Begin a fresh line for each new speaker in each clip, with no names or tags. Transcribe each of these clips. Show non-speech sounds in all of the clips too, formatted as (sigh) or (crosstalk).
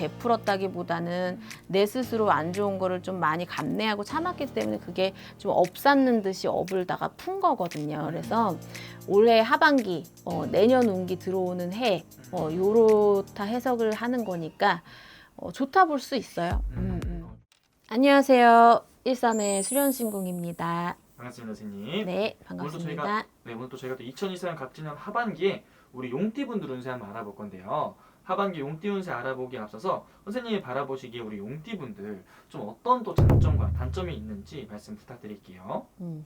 베풀었다기보다는 내 스스로 안 좋은 거를 좀 많이 감내하고 참았기 때문에 그게 좀 업쌓는 듯이 업을다가 푼 거거든요. 그래서 올해 하반기, 어, 내년 운기 들어오는 해, 어, 요렇다 해석을 하는 거니까 어, 좋다 볼 수 있어요. 음, 음. 안녕하세요. 일산의 수련신궁입니다.
반갑습니다, 선생님.
네, 반갑습니다.
저희가 네, 오늘 또 저희가 또 2024년 갑진년 하반기에 우리 용띠분들 운세 한번 알아볼 건데요. 하반기 용띠 운세 알아보기에 앞서서 선생님이 바라보시기에 우리 용띠분들 좀 어떤 또 장점과 단점이 있는지 말씀 부탁드릴게요.
음,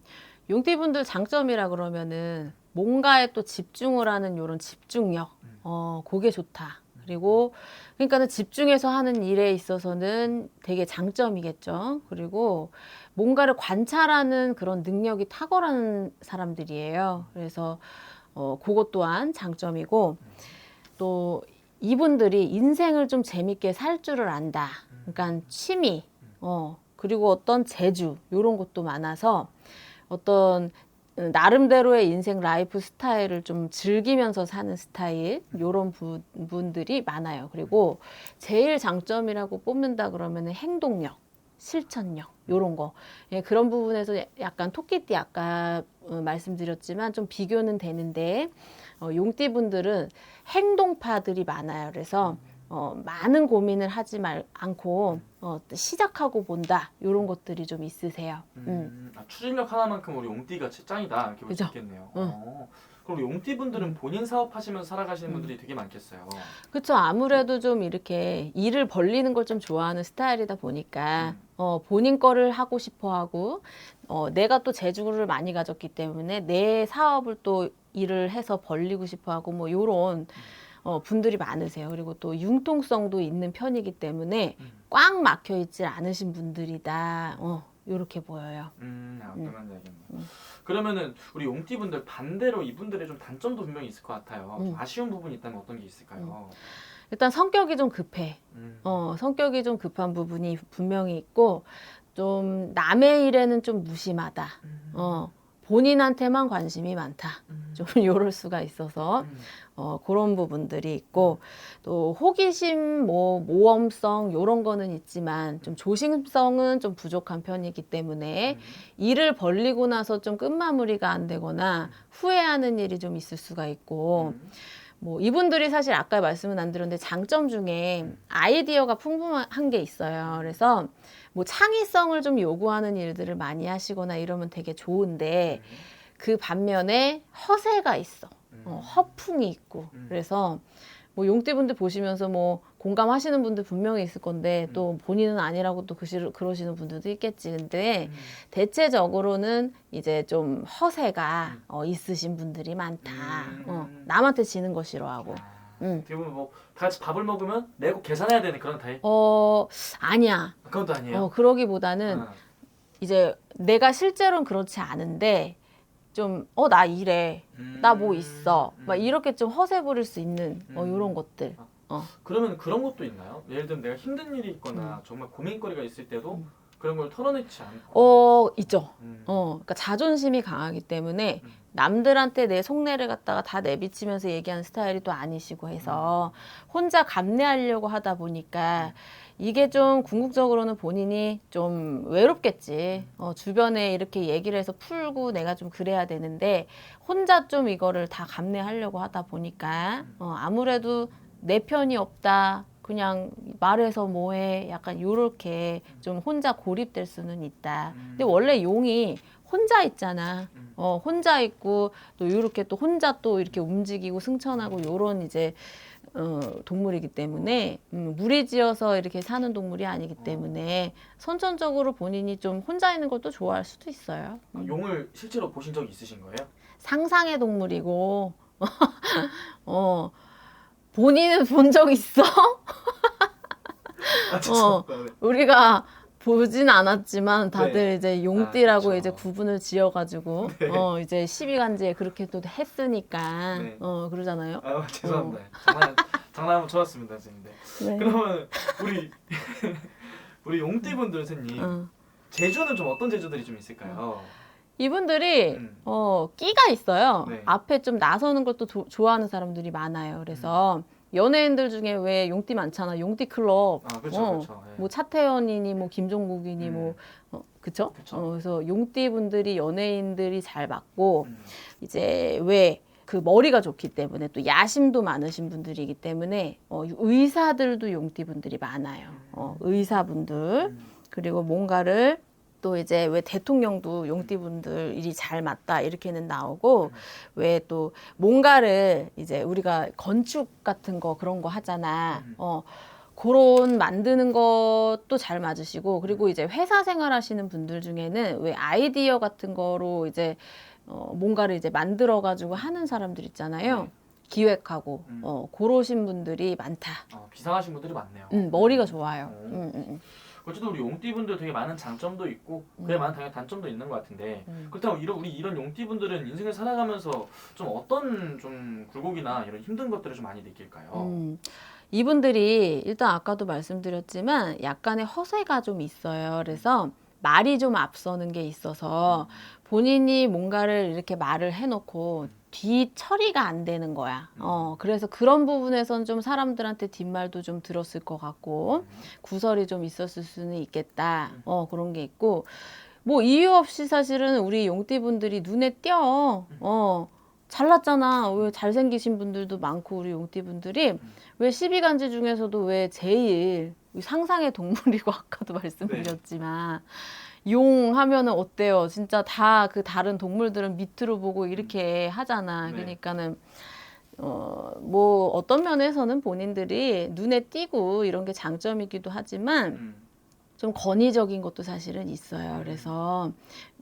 용띠분들 장점이라 그러면은 뭔가에 또 집중을 하는 요런 집중력,
음.
어, 그게 좋다. 그리고 그러니까는 집중해서 하는 일에 있어서는 되게 장점이겠죠. 그리고 뭔가를 관찰하는 그런 능력이 탁월한 사람들이에요. 그래서 어, 그것 또한 장점이고 또 이분들이 인생을 좀 재밌게 살 줄을 안다. 그러니까 취미, 어, 그리고 어떤 재주, 요런 것도 많아서 어떤 음, 나름대로의 인생 라이프 스타일을 좀 즐기면서 사는 스타일 요런 부- 분들이 많아요. 그리고 제일 장점이라고 뽑는다 그러면은 행동력, 실천력 요런 거 예, 그런 부분에서 약간 토끼띠 아까 어, 말씀드렸지만 좀 비교는 되는데 어, 용띠 분들은 행동파들이 많아요. 그래서 어, 많은 고민을 하지 말 않고 어, 시작하고 본다 요런 것들이 좀 있으세요. 음.
음, 아, 추진력 하나만큼 우리 용띠가 짱이다 이렇게 볼 수
그죠?
있겠네요.
응.
어, 그럼 우리 용띠 분들은 본인 사업하시면서 살아가시는
음.
분들이 되게 많겠어요.
그렇죠. 아무래도 좀 이렇게 일을 벌리는 걸 좀 좋아하는 스타일이다 보니까
음.
어, 본인 거를 하고 싶어 하고 어, 내가 또 재주를 많이 가졌기 때문에 내 사업을 또 일을 해서 벌리고 싶어 하고 뭐 요런 어, 분들이 많으세요. 그리고 또 융통성도 있는 편이기 때문에
음.
꽉 막혀 있지 않으신 분들이다. 어, 요렇게 보여요.
음, 아,
음.
어떤 건지 알겠네요.
음.
그러면은 우리 용띠분들 반대로 이분들의 좀 단점도 분명히 있을 것 같아요. 좀
음.
아쉬운 부분이 있다면 어떤 게 있을까요?
일단 성격이 좀 급해.
음.
어, 성격이 좀 급한 부분이 분명히 있고 좀 남의 일에는 좀 무심하다.
음.
어, 본인한테만 관심이 많다.
음.
좀 (laughs) 요럴 수가 있어서
음.
어, 그런 부분들이 있고 또 호기심, 뭐 모험성 요런 거는 있지만 좀 조심성은 좀 부족한 편이기 때문에
음.
일을 벌리고 나서 좀 끝마무리가 안 되거나 후회하는 일이 좀 있을 수가 있고
음.
뭐 이분들이 사실 아까 말씀은 안 드렸는데 장점 중에 아이디어가 풍부한 게 있어요. 그래서 뭐 창의성을 좀 요구하는 일들을 많이 하시거나 이러면 되게 좋은데 그 반면에 허세가 있어.
음.
어, 허풍이 있고.
음.
그래서 뭐 용띠분들 보시면서 뭐 공감하시는 분들 분명히 있을 건데 또 본인은 아니라고 또 그시, 그러시는 분들도 있겠지. 근데
음.
대체적으로는 이제 좀 허세가
음.
어, 있으신 분들이 많다.
음.
어, 남한테 지는 거 싫어하고.
아,
음.
어떻게 보면 뭐 다 같이 밥을 먹으면 내고 계산해야 되는 그런 타입?
어, 아니야.
그건 또 아니에요.
어, 그러기보다는
아.
이제 내가 실제로는 그렇지 않은데 좀, 어, 나 이래. 나뭐
음.
있어. 막
음.
이렇게 좀 허세 부릴 수 있는 어,
음.
이런 것들.
그러면 그런 것도 있나요? 예를 들면 내가 힘든 일이 있거나 정말 고민거리가 있을 때도 그런 걸 털어내지 않고
음. 어, 있죠.
음.
어, 그러니까 자존심이 강하기 때문에
음.
남들한테 내 속내를 갖다가 다 내비치면서 얘기하는 스타일이 또 아니시고 해서 혼자 감내하려고 하다 보니까 이게 좀 궁극적으로는 본인이 좀 외롭겠지. 어, 주변에 이렇게 얘기를 해서 풀고 내가 좀 그래야 되는데 혼자 좀 이거를 다 감내하려고 하다 보니까 어, 아무래도 내 편이 없다. 그냥 말해서 뭐해. 약간 요렇게 좀 혼자 고립될 수는 있다. 근데 원래 용이 혼자 있잖아.
음.
어, 혼자 있고 또 이렇게 또 혼자 또 이렇게 움직이고 승천하고 요런 이제 어, 동물이기 때문에 음, 무리지어서 이렇게 사는 동물이 아니기 때문에 선천적으로 본인이 좀 혼자 있는 것도 좋아할 수도 있어요.
아, 용을 실제로 보신 적이 있으신 거예요?
상상의 동물이고 (laughs) 어 본인은 본 적 있어?
아, 죄송합니다. 네.
우리가 보진 않았지만 다들
네.
이제 용띠라고
아,
이제. 구분을 지어가지고
네.
어 이제 12간지에 그렇게 또 했으니까
네.
어 그러잖아요.
아, 죄송합니다. 장난 장난 한번 쳐봤습니다, 선생님. 네.
네.
그러면 우리 (laughs) 우리 용띠분들 선생님
어.
제주는 좀 어떤 제주들이 좀 있을까요?
이분들이
음.
어 끼가 있어요.
네.
앞에 좀 나서는 것도 조- 좋아하는 사람들이 많아요. 그래서 연예인들 중에 왜 용띠 많잖아. 용띠 클럽.
아 그렇죠
어,
그렇죠. 예.
뭐 차태현이니 뭐 김종국이니
음.
뭐 어, 그쵸?
그쵸.
어, 그래서 용띠 분들이 연예인들이 잘 맞고
음.
이제 왜 그 머리가 좋기 때문에 또 야심도 많으신 분들이기 때문에 어, 의사들도 용띠 분들이 많아요. 어, 의사분들
음.
그리고 뭔가를 또 이제 왜 대통령도 용띠 분들 일이 잘 맞다 이렇게는 나오고 왜 또 뭔가를 이제 우리가 건축 같은 거 그런 거 하잖아.
음.
어 그런 만드는 것도 잘 맞으시고 그리고 이제 회사 생활하시는 분들 중에는 왜 아이디어 같은 거로 이제 어 뭔가를 이제 만들어 가지고 하는 사람들 있잖아요.
네.
기획하고
음.
어 그러신 분들이 많다.
어, 비상하신 분들이 많네요.
음, 머리가 좋아요.
어.
음, 음, 음.
어쨌든 우리 용띠분들 되게 많은 장점도 있고 그에 많은 당연히 단점도 있는 것 같은데
음.
그렇다고 이런 우리 이런 용띠분들은 인생을 살아가면서 좀 어떤 좀 굴곡이나 이런 힘든 것들을 좀 많이 느낄까요?
음, 이분들이 일단 아까도 말씀드렸지만 약간의 허세가 좀 있어요. 그래서 말이 좀 앞서는 게 있어서 본인이 뭔가를 이렇게 말을 해놓고 뒤 처리가 안 되는 거야. 어, 그래서 그런 부분에선 좀 사람들한테 뒷말도 좀 들었을 것 같고, 구설이 좀 있었을 수는 있겠다. 어, 그런 게 있고, 뭐 이유 없이 사실은 우리 용띠분들이 눈에 띄어. 어, 잘났잖아. 왜 잘생기신 분들도 많고 우리 용띠분들이 왜 12간지 중에서도 왜 제일 상상의 동물이고 (laughs) 아까도 말씀드렸지만 용 하면은 어때요? 진짜 다 그 다른 동물들은 밑으로 보고 이렇게 하잖아.
네.
그러니까는 어, 뭐 어떤 면에서는 본인들이 눈에 띄고 이런 게 장점이기도 하지만
음.
좀 권위적인 것도 사실은 있어요. 그래서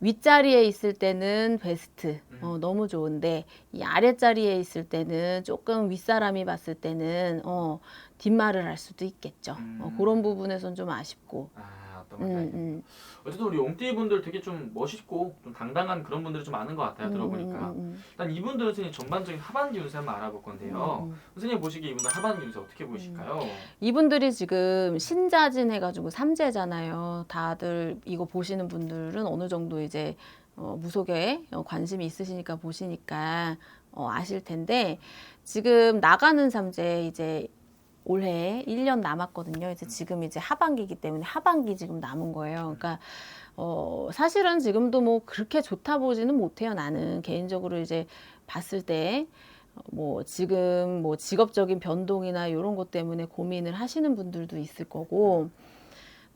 윗자리에 있을 때는 베스트, 어, 너무 좋은데 이 아랫자리에 있을 때는 조금 윗사람이 봤을 때는 어, 뒷말을 할 수도 있겠죠. 어,
음.
그런 부분에선 좀 아쉽고.
아 어떤
음,
말인지 알겠습니다.
음.
어쨌든 우리 용띠 분들 되게 좀 멋있고 좀 당당한 그런 분들이 좀 많은 것 같아요 들어보니까
음, 음,
일단 이분들은 선생님 전반적인 하반기 운세 한번 알아볼 건데요
음, 음.
선생님 보시기에 이분들 하반기 운세 어떻게 보실까요?
이분들이 지금 신자진 해가지고 삼재잖아요. 다들 이거 보시는 분들은 어느 정도 이제 어, 무속에 어, 관심이 있으시니까 보시니까 어, 아실 텐데 지금 나가는 삼재 이제 올해 1년 남았거든요. 이제 지금 이제 하반기이기 때문에 하반기 지금 남은 거예요. 그러니까 어 사실은 지금도 뭐 그렇게 좋다 보지는 못해요. 나는 개인적으로 이제 봤을 때 뭐 지금 뭐 직업적인 변동이나 이런 것 때문에 고민을 하시는 분들도 있을 거고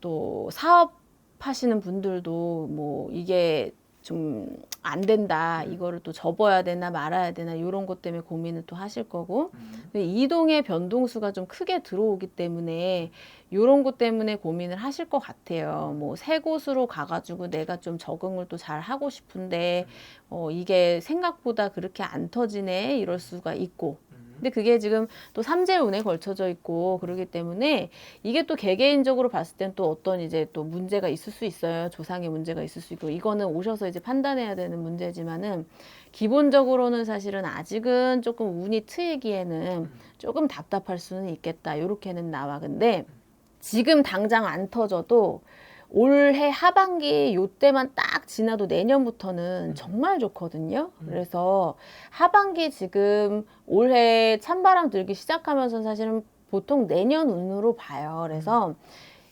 또 사업 하시는 분들도 뭐 이게 좀 안 된다 이거를 또 접어야 되나 말아야 되나 이런 것 때문에 고민을 또 하실 거고
음.
이동의 변동수가 좀 크게 들어오기 때문에 이런 것 때문에 고민을 하실 것 같아요. 뭐 새 곳으로 가가지고 내가 좀 적응을 또 잘 하고 싶은데 어 이게 생각보다 그렇게 안 터지네 이럴 수가 있고
음.
근데 그게 지금 또 삼재운에 걸쳐져 있고 그러기 때문에 이게 또 개개인적으로 봤을 땐 또 어떤 이제 또 문제가 있을 수 있어요. 조상의 문제가 있을 수 있고 이거는 오셔서 이제 판단해야 되는 문제지만은 기본적으로는 사실은 아직은 조금 운이 트이기에는 조금 답답할 수는 있겠다. 이렇게는 나와. 근데 지금 당장 안 터져도 올해 하반기 요때만 딱 지나도 내년부터는 정말 좋거든요. 그래서 하반기 지금 올해 찬바람 들기 시작하면서 사실은 보통 내년 운으로 봐요. 그래서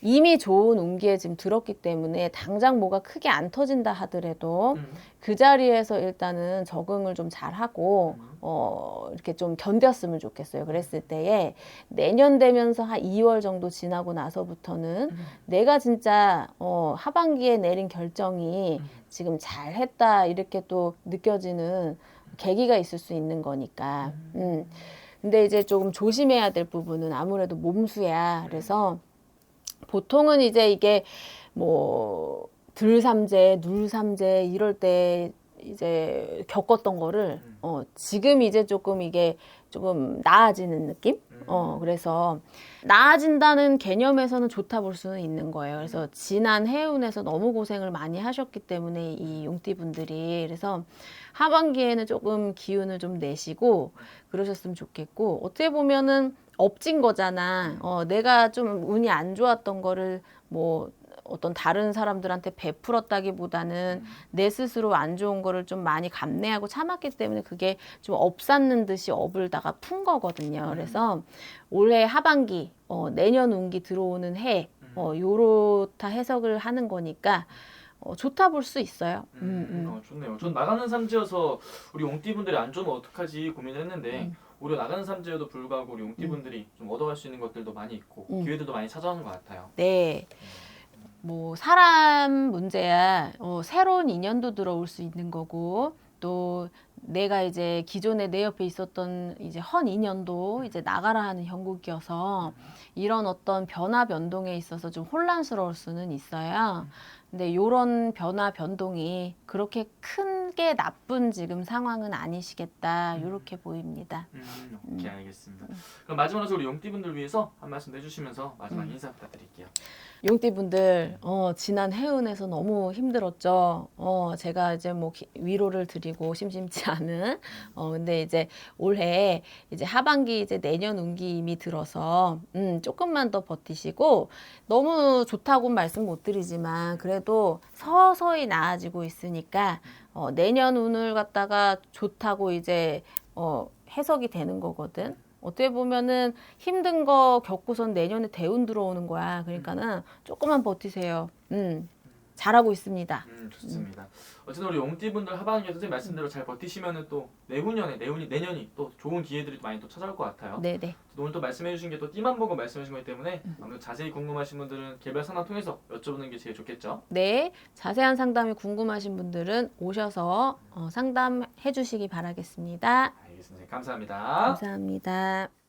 이미 좋은 운기에 지금 들었기 때문에 당장 뭐가 크게 안 터진다 하더라도
음.
그 자리에서 일단은 적응을 좀 잘하고
음.
어 이렇게 좀 견뎠으면 좋겠어요. 그랬을 때에 내년 되면서 한 2월 정도 지나고 나서부터는
음.
내가 진짜 어 하반기에 내린 결정이
음.
지금 잘했다 이렇게 또 느껴지는 계기가 있을 수 있는 거니까. 음. 근데 이제 조금 조심해야 될 부분은 아무래도 몸수야. 그래서 보통은 이제 이게 뭐 들삼재, 눌삼재 이럴 때 이제 겪었던 거를 어 지금 이제 조금 이게 조금 나아지는 느낌? 어 그래서 나아진다는 개념에서는 좋다 볼 수는 있는 거예요. 그래서 지난 해운에서 너무 고생을 많이 하셨기 때문에 이 용띠분들이 그래서 하반기에는 조금 기운을 좀 내시고 그러셨으면 좋겠고 어떻게 보면은 업진 거잖아. 어 내가 좀 운이 안 좋았던 거를 뭐 어떤 다른 사람들한테 베풀었다기보다는 내 스스로 안 좋은 거를 좀 많이 감내하고 참았기 때문에 그게 좀 업쌓는 듯이 업을 다가 푼 거거든요. 그래서 올해 하반기, 어, 내년 운기 들어오는 해, 어, 요렇다 해석을 하는 거니까 어, 좋다 볼 수 있어요. 음, 음.
어, 좋네요. 전 나가는 삼지여서 우리 용띠분들이 안 좋으면 어떡하지 고민을 했는데
음.
오히려 나가는 삼지여도 불구하고 우리 용띠분들이 좀 얻어갈 수 있는 것들도 많이 있고
음.
기회들도 많이 찾아오는 것 같아요.
네. 뭐 사람 문제야 어, 새로운 인연도 들어올 수 있는 거고 또 내가 이제 기존에 내 옆에 있었던 이제 헌 인연도 이제 나가라 하는 형국이어서 이런 어떤 변화 변동에 있어서 좀 혼란스러울 수는 있어요. 근데 이런 변화 변동이 그렇게 크게 나쁜 지금 상황은 아니시겠다 이렇게 보입니다.
음, 오케이 알겠습니다. 그럼 마지막으로 우리 용띠분들 위해서 한 말씀 해주시면서 마지막 인사 부탁드릴게요.
용띠분들 어, 지난 해운에서 너무 힘들었죠. 어, 제가 이제 뭐 기- 위로를 드리고 심심치 (laughs) 않은 어, 근데 이제 올해 이제 하반기 이제 내년 운기 이미 들어서 음, 조금만 더 버티시고 너무 좋다고 말씀 못 드리지만 그래도 서서히 나아지고 있으니까 어, 내년 운을 갖다가 좋다고 이제 어, 해석이 되는 거거든. 어떻게 보면은 힘든 거 겪고선 내년에 대운 들어오는 거야. 그러니까는 조금만 버티세요. 음, 잘하고 있습니다.
음 좋습니다. 어쨌든 우리 용띠분들 하반기에 선생님 말씀대로 잘 버티시면은 또 내후년에 내후년 내년이 또 좋은 기회들이 많이 또 찾아올 것 같아요.
네 네.
오늘 또 말씀해 주신 게 또 띠만 보고 말씀하신 거기 때문에 아무래도 자세히 궁금하신 분들은 개별 상담 통해서 여쭤보는 게 제일 좋겠죠.
네, 자세한 상담이 궁금하신 분들은 오셔서 어, 상담해 주시기 바라겠습니다.
알겠습니다. 감사합니다.
감사합니다.